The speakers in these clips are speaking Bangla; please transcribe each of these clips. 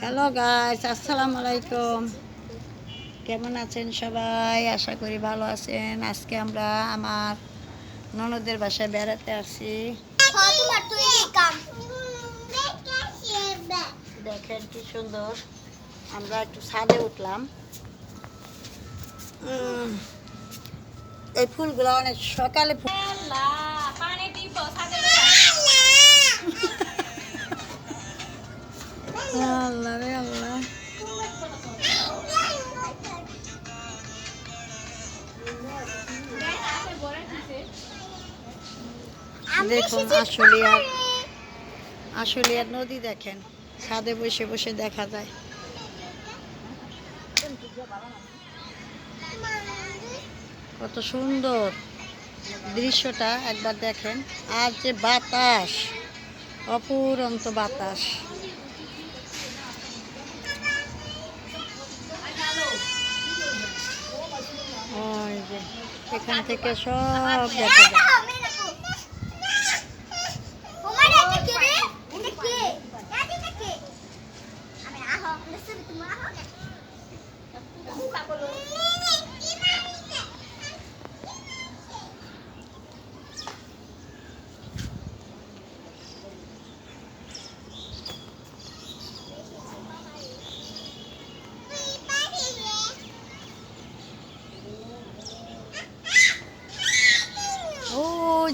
হ্যালো গাইস আসসালামু আলাইকুম কেমন আছেন সবাই? আশা করি ভালো আছেন। আজকে আমরা আমার ননদের বাসায় বেড়াতে আসছি। দেখেন কি সুন্দর। আমরা একটু ছাদে উঠলাম। এই ফুলগুলো অনেক সকালে ফুল আল্লাহ রে আল্লাহ। দেখুন আশুলিয়ার আশুলিয়ার নদী দেখেন ছাদে বসে বসে দেখা যায়। কত সুন্দর দৃশ্যটা একবার দেখেন। আর যে বাতাস অপুরন্ত বাতাস। এখান থেকে সব দেখা যায়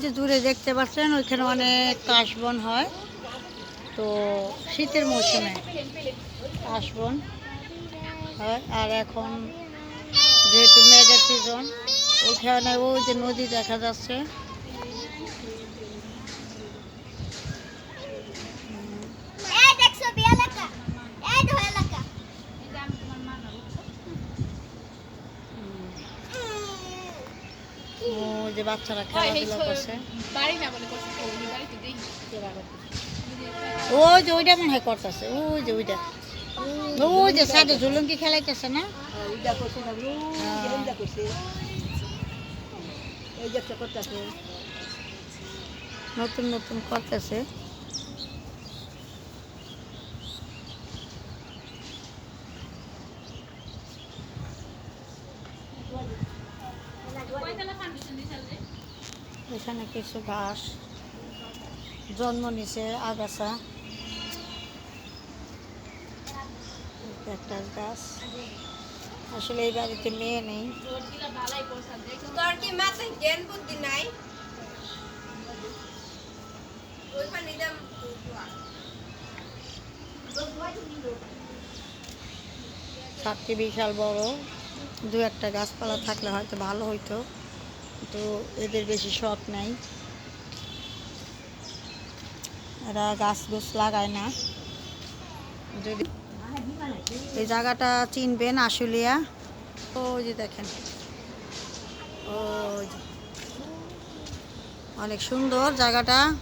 যে দূরে দেখতে পাচ্ছেন, ওইখানে অনেক কাশবন হয়। তো শীতের মৌসুমে কাশবন হয়। আর এখন যেহেতু মেঘের সিজন ওইখানে ওই যে নদী দেখা যাচ্ছে ওই যে বাচ্চারা খেলাধুলা করছে। ওই যে ওইটা মনে হয় করতেছে ওই যে ওইটা। ওই যে সাইডে ঝুলুঙ্কি খেলাইতেছে না? নতুন নতুন করতেছে। এখানে কিছু ঘাস। জন্ম নিছে আগাছা। একটা গাছ। আসলে এই বাড়িতে মেয়ে নেই। নাই ছাদটি বিশাল বড়। দু একটা গাছপালা থাকলে হয়তো ভালো হইতো। তো এদের বেশি শখ নাই। এরা গাছ গুছ লাগায় না। যদি এই জায়গাটা চিনবেন আশুলিয়া। ওই যে দেখেন। যে। অনেক সুন্দর জায়গাটা।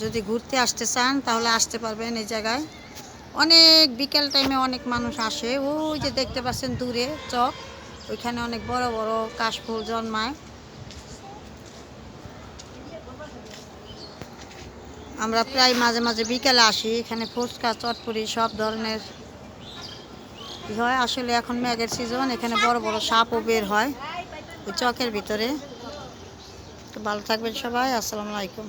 যদি ঘুরতে আসতে চান, তাহলে আসতে পারবেন এই জায়গায়। অনেক বিকেল টাইমে অনেক মানুষ আসে। ওই যে দেখতে পাচ্ছেন দূরে, চক। ওইখানে অনেক বড় বড় কাশফুল জন্মায়। আমরা প্রায় মাঝে মাঝে বিকেলে আসি, এখানে ফুচকা চটপুরি সব ধরনের হয়। আসলে এখন ম্যাগের সিজন এখানে বড় বড় সাপও বের হয় ওই চকের ভিতরে। তো ভালো থাকবেন সবাই, আসসালামু আলাইকুম।